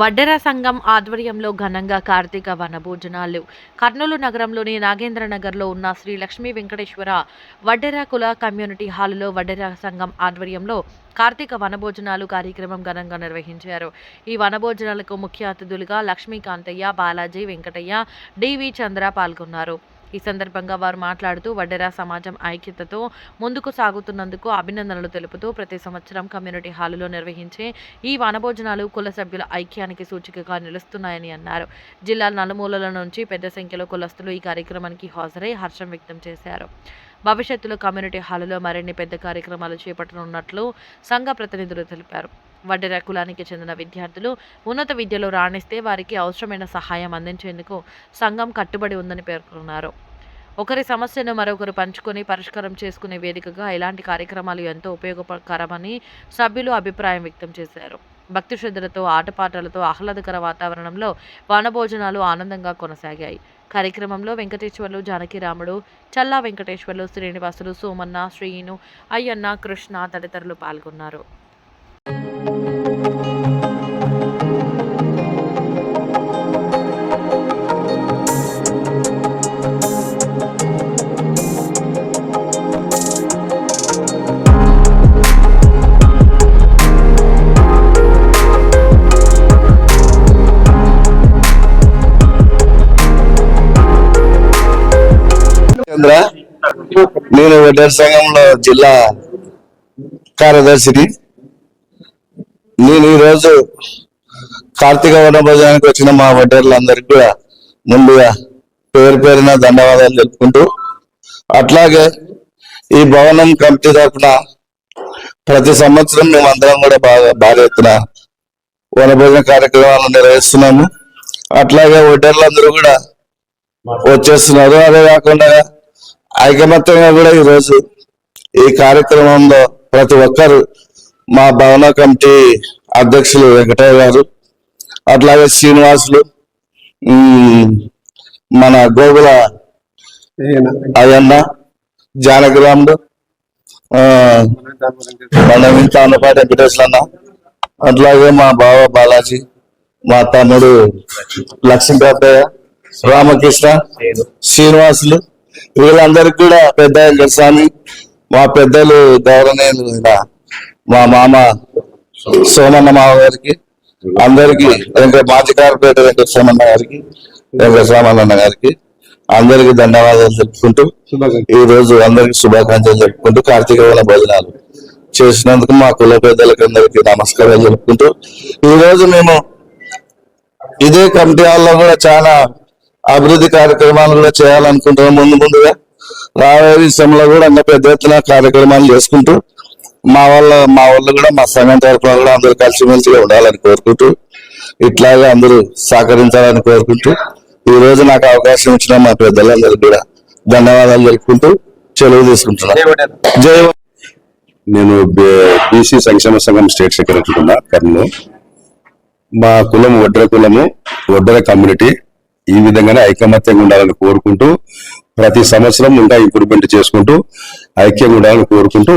వడ్డెర సంఘం ఆధ్వర్యంలో ఘనంగా కార్తీక వనభోజనాలు. కర్నూలు నగరంలోని నాగేంద్ర నగర్లో ఉన్న శ్రీ లక్ష్మీ వెంకటేశ్వర వడ్డెర కుల కమ్యూనిటీ హాలులో వడ్డెర సంఘం ఆధ్వర్యంలో కార్తీక వనభోజనాలు కార్యక్రమం ఘనంగా నిర్వహించారు. ఈ వనభోజనాలకు ముఖ్య అతిథులుగా లక్ష్మీకాంతయ్య బాలాజీ వెంకటయ్య డివి చంద్ర పాల్గొన్నారు. ఈ సందర్భంగా వారు మాట్లాడుతూ వడ్డెరా సమాజం ఐక్యతతో ముందుకు సాగుతున్నందుకు అభినందనలు తెలుపుతూ ప్రతి సంవత్సరం కమ్యూనిటీ హాలులో నిర్వహించే ఈ వనభోజనాలు కుల సభ్యుల ఐక్యానికి సూచికగా నిలుస్తున్నాయని అన్నారు. జిల్లా నలుమూలల నుంచి పెద్ద సంఖ్యలో కులస్తులు ఈ కార్యక్రమానికి హాజరై హర్షం వ్యక్తం చేశారు. భవిష్యత్తులో కమ్యూనిటీ హాలులో మరిన్ని పెద్ద కార్యక్రమాలు చేపట్టనున్నట్లు సంఘ ప్రతినిధులు తెలిపారు. వడ్డెర కులానికి చెందిన విద్యార్థులు ఉన్నత విద్యలో రాణిస్తే వారికి అవసరమైన సహాయం అందించేందుకు సంఘం కట్టుబడి ఉందని పేర్కొన్నారు. ఒకరి సమస్యను మరొకరు పంచుకొని పరిష్కారం చేసుకునే వేదికగా ఇలాంటి కార్యక్రమాలు ఎంతో ఉపయోగకరమని సభ్యులు అభిప్రాయం వ్యక్తం చేశారు. భక్తి శ్రద్ధలతో ఆటపాటలతో ఆహ్లాదకర వాతావరణంలో వనభోజనాలు ఆనందంగా కొనసాగాయి. కార్యక్రమంలో వెంకటేశ్వర్లు జానకిరాముడు చల్లా వెంకటేశ్వర్లు శ్రీనివాసులు సోమన్న శ్రీను అయ్యన్న కృష్ణ తదితరులు పాల్గొన్నారు. నేను వడ్డర్ సంఘంలో జిల్లా కార్యదర్శిని. నేను ఈరోజు కార్తీక వన భోజనానికి వచ్చిన మా వడ్డర్లందరికీ కూడా ముందుగా పేరు పేరున ధన్యవాదాలు తెలుపుకుంటూ అట్లాగే ఈ భవనం కమిటీ తరఫున ప్రతి సంవత్సరం మేమందరం కూడా బాగా భారీ ఎత్తున వనభోజన కార్యక్రమాలు నిర్వహిస్తున్నాము. అట్లాగే వడ్డర్లందరూ కూడా వచ్చేస్తున్నారు. అదే కాకుండా ఐకమత్యంగా కూడా ఈరోజు ఈ కార్యక్రమంలో ప్రతి ఒక్కరు మా భవన కమిటీ అధ్యక్షులు వెంకటయ్య గారు అట్లాగే శ్రీనివాసులు మన గోగుల అయ్యన్న జానకిరాముడు మన ఇంత అన్నపాటి వెంకటేశ్వర అన్న అట్లాగే మా బావ బాలాజీ మా తమ్ముడు లక్ష్మీకాంతయ్య రామకృష్ణ శ్రీనివాసులు వీళ్ళందరికి కూడా పెద్ద స్వామి మా పెద్దలు గౌరవనీయులు మా మామ సోమన్న మామ గారికి అందరికి వెంకట మాజీ కార్పొరేటర్ వెంకట సోమన్న గారికి వెంకట గారికి అందరికి ధన్యవాదాలు చెప్పుకుంటూ ఈ రోజు అందరికి శుభాకాంక్షలు చెప్పుకుంటూ కార్తీక భోజనాలు చేసినందుకు మా కుల పెద్దలకి అందరికి నమస్కారాలు చెప్పుకుంటూ ఈ రోజు మేము ఇదే కమిటీ హాల్లో కూడా చాలా అభివృద్ధి కార్యక్రమాలు కూడా చేయాలనుకుంటున్నాం ముందు ముందుగా. రాబోయే విషయంలో కూడా ఇంకా పెద్ద ఎత్తున కార్యక్రమాలు చేసుకుంటూ మా వాళ్ళ మా వాళ్ళు కూడా మా సంఘం తరఫున కూడా అందరూ కలిసిమెలిసిగా ఉండాలని కోరుకుంటూ ఇట్లాగే అందరూ సహకరించాలని కోరుకుంటూ ఈ రోజు నాకు అవకాశం ఇచ్చిన మా పెద్దలందరికీ కూడా ధన్యవాదాలు తెలుపుకుంటూ చెలవు తీసుకుంటున్నాను. జయ నేను బీసీ సంక్షేమ సంఘం స్టేట్ సెక్రటరీ ఉన్నా కర్నూలు. మా కులం వడ్ర కులము వడ్ర కమ్యూనిటీ. ఈ విధంగానే ఐకమత్యంగా ఉండాలని కోరుకుంటూ ప్రతి సంవత్సరం ఇంకా ఇంప్రూవ్మెంట్ చేసుకుంటూ ఐక్యంగా ఉండాలని కోరుకుంటూ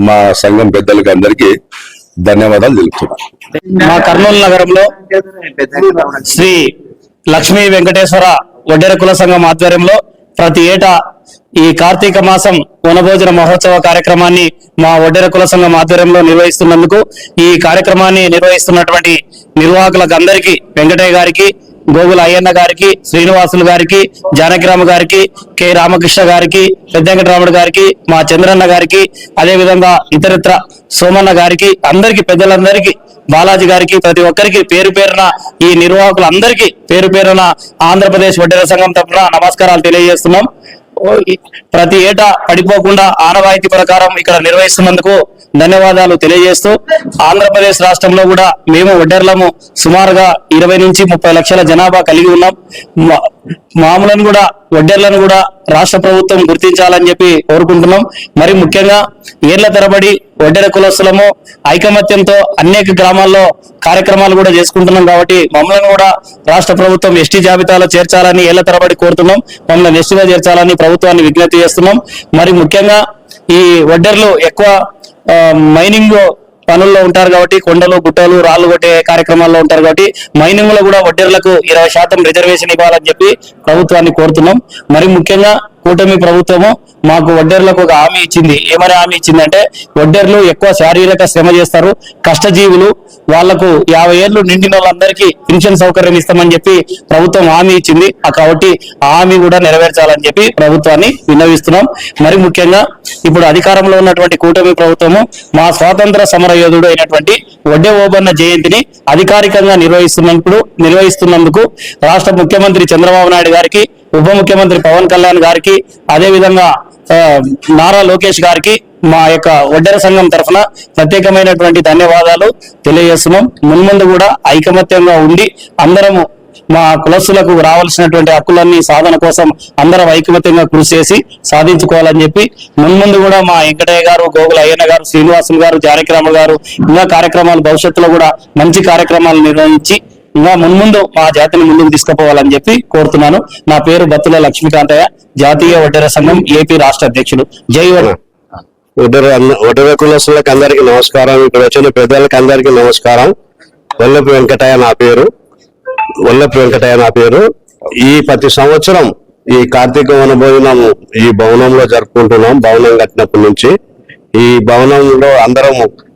మా సంఘం పెద్దలకి అందరికీ ధన్యవాదాలు తెలుపుతున్నాను మా కర్నూలు నగరంలో శ్రీ లక్ష్మీ వెంకటేశ్వర వడ్డెర కుల సంఘం ఆధ్వర్యంలో ప్రతి ఏటా ఈ కార్తీక మాసం వనభోజన మహోత్సవ కార్యక్రమాన్ని మా వడ్డెర కుల సంఘం ఆధ్వర్యంలో నిర్వహిస్తున్నందుకు ఈ కార్యక్రమాన్ని నిర్వహిస్తున్నటువంటి నిర్వాహకులకు అందరికీ వెంకటయ్య గారికి గోగుల అయ్యన్న గారికి శ్రీనివాసులు గారికి జానకిరామ గారికి కె రామకృష్ణ గారికి పెద్దంకటరాముడు గారికి మా చంద్రన్న గారికి అదే విధంగా ఇతరత్ర సోమన్న గారికి అందరికి పెద్దలందరికీ బాలాజీ గారికి ప్రతి ఒక్కరికి పేరు పేరున ఈ నిర్వాహకులందరికీ పేరు పేరున ఆంధ్రప్రదేశ్ వడ్డీర సంఘం తరఫున నమస్కారాలు తెలియజేస్తున్నాం. ప్రతి ఏటా పడిపోకుండా ఆనవాయితీ ప్రకారం ఇక్కడ నిర్వహిస్తున్నందుకు ధన్యవాదాలు తెలియజేస్తూ ఆంధ్రప్రదేశ్ రాష్ట్రంలో కూడా మేము వడ్డర్లము సుమారుగా ఇరవై నుంచి ముప్పై లక్షల జనాభా కలిగి ఉన్నాం. మా- మామూలను కూడా వడ్డెర్లను కూడా రాష్ట్ర ప్రభుత్వం గుర్తించాలని చెప్పి కోరుకుంటున్నాం. మరి ముఖ్యంగా ఏళ్ళ తరబడి వడ్డెర కులస్తులము ఐకమత్యంతో అనేక గ్రామాల్లో కార్యక్రమాలు కూడా చేసుకుంటున్నాం కాబట్టి మమ్మల్ని కూడా రాష్ట్ర ప్రభుత్వం ఎస్టీ జాబితాలో చేర్చాలని ఏళ్ళ తరబడి కోరుతున్నాం. మమ్మల్ని ఎస్టీలో చేర్చాలని ప్రభుత్వాన్ని విజ్ఞప్తి చేస్తున్నాం. మరి ముఖ్యంగా ఈ వడ్డెర్లు ఎక్కువ మైనింగ్ పనుల్లో ఉంటారు కాబట్టి కొండలు గుట్టలు రాళ్ళు కొట్టే కార్యక్రమాల్లో ఉంటారు కాబట్టి మైనింగ్లో కూడా వడ్డీర్లకు ఇరవై శాతం రిజర్వేషన్ ఇవ్వాలని చెప్పి ప్రభుత్వాన్ని కోరుతున్నాం. మరి ముఖ్యంగా కూటమి ప్రభుత్వము మాకు వడ్డేర్లకు ఒక హామీ ఇచ్చింది. ఏమని హామీ ఇచ్చిందంటే వడ్డేర్లు ఎక్కువ శారీరక శ్రమ చేస్తారు కష్టజీవులు వాళ్ళకు యాభై ఏళ్ళు నిండిన వాళ్ళందరికీ పెన్షన్ సౌకర్యం ఇస్తామని చెప్పి ప్రభుత్వం హామీ ఇచ్చింది. కాబట్టి హామీ కూడా నెరవేర్చాలని చెప్పి ప్రభుత్వాన్ని విన్నవిస్తున్నాం. మరి ముఖ్యంగా ఇప్పుడు అధికారంలో ఉన్నటువంటి కూటమి ప్రభుత్వము మా స్వాతంత్ర సమర యోధుడు అయినటువంటి వడ్డే ఓబన్న జయంతిని అధికారికంగా నిర్వహిస్తున్నప్పుడు నిర్వహిస్తున్నందుకు రాష్ట్ర ముఖ్యమంత్రి చంద్రబాబు నాయుడు గారికి ఉప ముఖ్యమంత్రి పవన్ కళ్యాణ్ గారికి అదే విధంగా నారా లోకేష్ గారికి మా యొక్క ఒడ్డర సంఘం తరఫున ప్రత్యేకమైనటువంటి ధన్యవాదాలు తెలియజేస్తున్నాం. మున్ముందు కూడా ఐకమత్యంగా ఉండి అందరము మా కులస్తులకు రావాల్సినటువంటి హక్కులన్నీ సాధన కోసం అందరం ఐకమత్యంగా కృషి చేసి సాధించుకోవాలని చెప్పి మున్ముందు కూడా మా వెంకటయ్య గారు గోగుల అయ్యన్న గారు శ్రీనివాసులు గారు జానకిరామ గారు ఇంకా కార్యక్రమాలు భవిష్యత్తులో కూడా మంచి కార్యక్రమాలు నిర్వహించి ఇంకా మున్ముందు మా జాతిని ముందుకు తీసుకుపోవాలని చెప్పి కోరుతున్నాను. నా పేరు బత్తుల లక్ష్మీకాంతయ్య జాతీయ వడ్డెర సంఘం ఏపీ రాష్ట్ర అధ్యక్షుడు జై వడ్ ఒడ్డర కులస్తులకు అందరికి నమస్కారం. ఇక్కడ వచ్చిన పెద్దలకు అందరికి నమస్కారం. వల్లపు వెంకటయ్య నా పేరు. వల్లపు వెంకటయ్య నా పేరు. ఈ ప్రతి సంవత్సరం ఈ కార్తీక వనభోజనం ఈ భవనంలో జరుపుకుంటున్నాం భవనం కట్టినప్పటి నుంచి. ఈ భవనంలో అందరం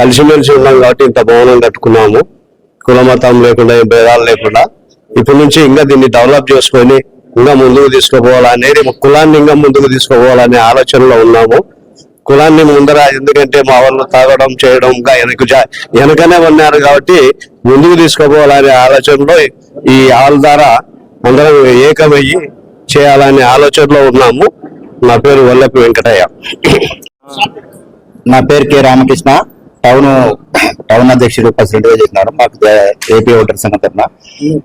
కలిసిమెలిసి ఉన్నాం కాబట్టి ఇంత భవనం కట్టుకున్నాము. కులమతం లేకుండా ఏ భేదాలు లేకుండా ఇప్పటి నుంచి ఇంకా దీన్ని డెవలప్ చేసుకొని ఇంకా ముందుకు తీసుకుపోవాలనేది కులాన్ని ఇంకా ముందుకు తీసుకుపోవాలనే ఆలోచనలో ఉన్నాము. కులాన్ని ముందర ఎందుకంటే మా వాళ్ళు తాగడం చేయడం ఇంకా వెనక వెనకనే ఉన్నారు కాబట్టి ముందుకు తీసుకుపోవాలనే ఆలోచనలో ఈ ఆల్ ద్వారా అందరం ఏకమయ్యి చేయాలనే ఆలోచనలో ఉన్నాము. నా పేరు వల్లపు వెంకటయ్య. నా పేరు కె రామకృష్ణ. టౌన్ టౌన్ అధ్యక్షుడు ప్రెసిడెంట్గా చేసినారు. మాకు ఏపీ ఓటర్ సంఘం తరఫున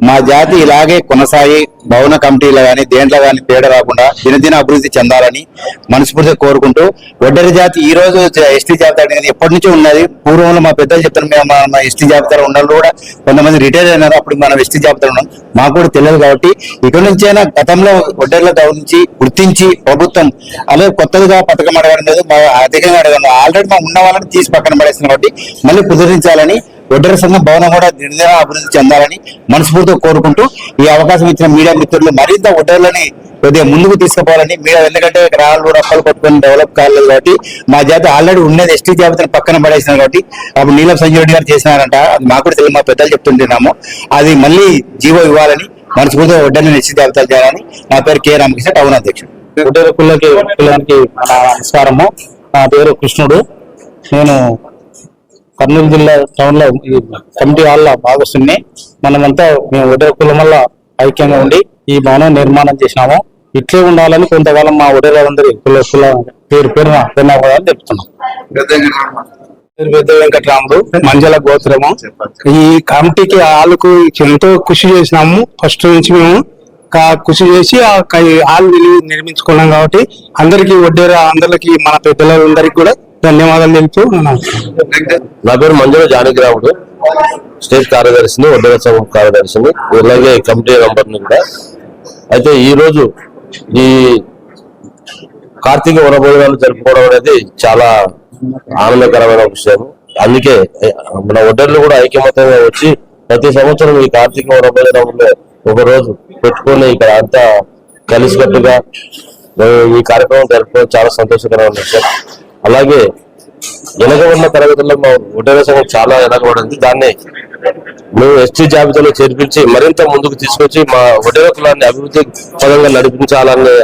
మా జాతి ఇలాగే కొనసాగి భవన కమిటీలో కానీ దేంట్లో కానీ తేడా రాకుండా దినదిన అభివృద్ధి చెందాలని మనస్ఫూర్తిగా కోరుకుంటూ ఒడ్డరి జాతి ఈ రోజు ఎస్టీ జాబితా అనేది ఎప్పటి నుంచో ఉన్నది. పూర్వంలో మా పెద్దలు చెప్తారు మేము మా- ఎస్టీ జాబితాలో ఉండాలి కూడా కొంతమంది రిటైర్ అయినారు. అప్పుడు మనం ఎస్టీ జాబితాలో ఉన్నాం. మాకు కూడా తెలియదు కాబట్టి ఇక్కడ నుంచైనా గతంలో ఒడ్డర్ల నుంచి గుర్తించి ప్రభుత్వం అలాగే కొత్తగా పథకం అడగడం లేదు. అధికంగా అడగడం ఆల్రెడీ మా ఉన్న వాళ్ళని తీసి పక్కన పడేస్తున్నాం కాబట్టి మళ్ళీ పునరుద్ధరించాలని ఒడ్డర సంఘం భవనం కూడా నిర్ణయం అభివృద్ధి చెందాలని మనస్ఫూర్తిగా కోరుకుంటూ ఈ అవకాశం ఇచ్చిన మీడియా మిత్రులు మరింత ఒడ్డర్లని కొద్దిగా ముందుకు తీసుకుపోవాలని మీడియా ఎందుకంటే రాళ్ళు రప్పలు పట్టుకొని డెవలప్ కాలేదు కాబట్టి మా జాతి ఆల్రెడీ ఉన్నది. ఎస్టీ జాబితాను పక్కన పడేసినారు కాబట్టి అప్పుడు నీలం సంజయ్ రెడ్డి గారు చేసినారంట. అది మాకు కూడా తెలియదు మా పెద్దలు చెప్తుంటున్నాము. అది మళ్ళీ జీవో ఇవ్వాలని మనస్ఫూర్తిగా ఒడ్డర్ని ఎస్టీ జాబితాలు చేయాలని నా పేరు కే రామకృష్ణ టౌన్ అధ్యక్షుడు. వడ్డెర కులకి కులానికి నా నమస్కారము. నా పేరు కృష్ణుడు. నేను కర్నూలు జిల్లా టౌన్లో ఈ కమిటీ హాల్లో భాగస్తున్నాయి మనమంతా మేము వడ్డెర కులం వల్ల ఐక్యంగా ఉండి ఈ భవనం నిర్మాణం చేసినాము. ఇట్లే ఉండాలని కొంతకాలం మా వడ్డేరందరి కుల కుల పేరు పేరున ధన్యవాదాలు చెప్తున్నాం పేరు పెద్ద వెంకటరాముడు మంజల గోత్రము. ఈ కమిటీకి ఆళ్ళకు ఎంతో కృషి చేసినాము. ఫస్ట్ నుంచి మేము కృషి చేసి ఆ క- హాల్ నిర్మించుకున్నాం కాబట్టి అందరికి వడ్డేరా అందరికి మన పెద్దలందరికీ కూడా ధన్యవాదాలు తెలుపుతూ నా పేరు మంజుల జానకిరాముడు స్టేట్ కార్యదర్శిని వడ్డర సంఘం కార్యదర్శిని అలాగే కమిటీ మెంబర్ని కూడా. అయితే ఈరోజు ఈ కార్తీక వనభోజనాలు జరుపుకోవడం అనేది చాలా ఆనందకరమైన విషయం. అందుకే మన ఒడ్డర్లు కూడా ఐకమత్యంగా వచ్చి ప్రతి సంవత్సరం ఈ కార్తీక వనభోజనంలో ఒక రోజు పెట్టుకొని ఇక్కడ అంతా కలిసికట్టుగా ఈ కార్యక్రమం జరుపుకోవడం చాలా సంతోషకరమైన విషయం. అలాగే వెనకబడిన తరగతుల్లో మా ఒడ్డర సంఘం చాలా వెనకబడింది దాన్ని మేము ఎస్టీ జాబితాలో చేర్పించి మరింత ముందుకు తీసుకొచ్చి మా ఒడ్డర కులాన్ని అభివృద్ధి పదంగా నడిపించాలనే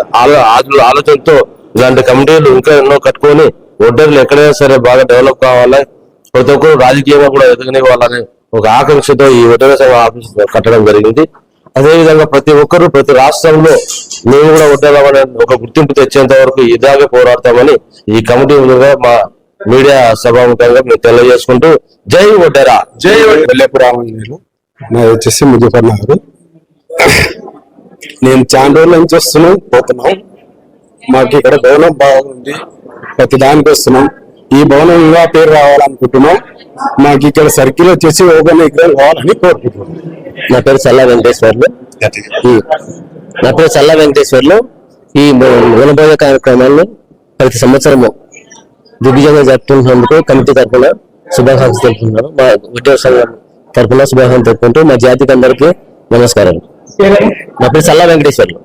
ఆలోచనతో ఇలాంటి కమిటీలు ఇంకా ఎన్నో కట్టుకొని ఒడ్డర్లు ఎక్కడైనా సరే బాగా డెవలప్ కావాలి ప్రతి ఒక్కరు రాజకీయంగా కూడా వాళ్ళని ఒక ఆకాంక్షతో ఈ ఒడ్డర సంఘం ఆఫీస్ కట్టడం జరిగింది. అదే విధంగా ప్రతి ఒక్కరు ప్రతి రాష్ట్రంలో మేము కూడా ఒడ్డరామని ఒక గుర్తింపు తెచ్చేంత వరకు ఇలాగే పోరాడతామని ఈ కమిటీ ముందుగా మా మీడియా సభాముఖంగా మేము తెలియజేసుకుంటూ జై ఒడ్డరా జై వెల్లపురామని నాది వచ్చేసి ముజఫర్ నగర్ నేను చాలా రోజుల నుంచి వస్తున్నాం పోతున్నాం. మాకు ఇక్కడ భవనం బాగుంది. ప్రతి దానికి వస్తున్నాం. ఈ భవనం వివాహ పేరు రావాలనుకుంటున్నాం. మాకు ఇక్కడ సర్కిల్ వచ్చేసి ఓపెన్ విగ్రహం కావాలని కోరుకుంటున్నాం నా పేరు చల్ల వెంకటేశ్వర్లు. నా పేరు చల్ల వెంకటేశ్వర్లు. ఈ వనభోజ కార్యక్రమాన్ని ప్రతి సంవత్సరము దిగ్విజయంగా జరుపుతున్నందుకు కమిటీ తరఫున శుభాకాంక్షలు తెలుపుతున్నాను. మా ఉద్యోగ సంఘం తరఫున శుభాకాంక్షలు తెలుపుకుంటూ మా జాతికి అందరికీ నమస్కారాలు. నా పేరు సల్లా వెంకటేశ్వర్లు.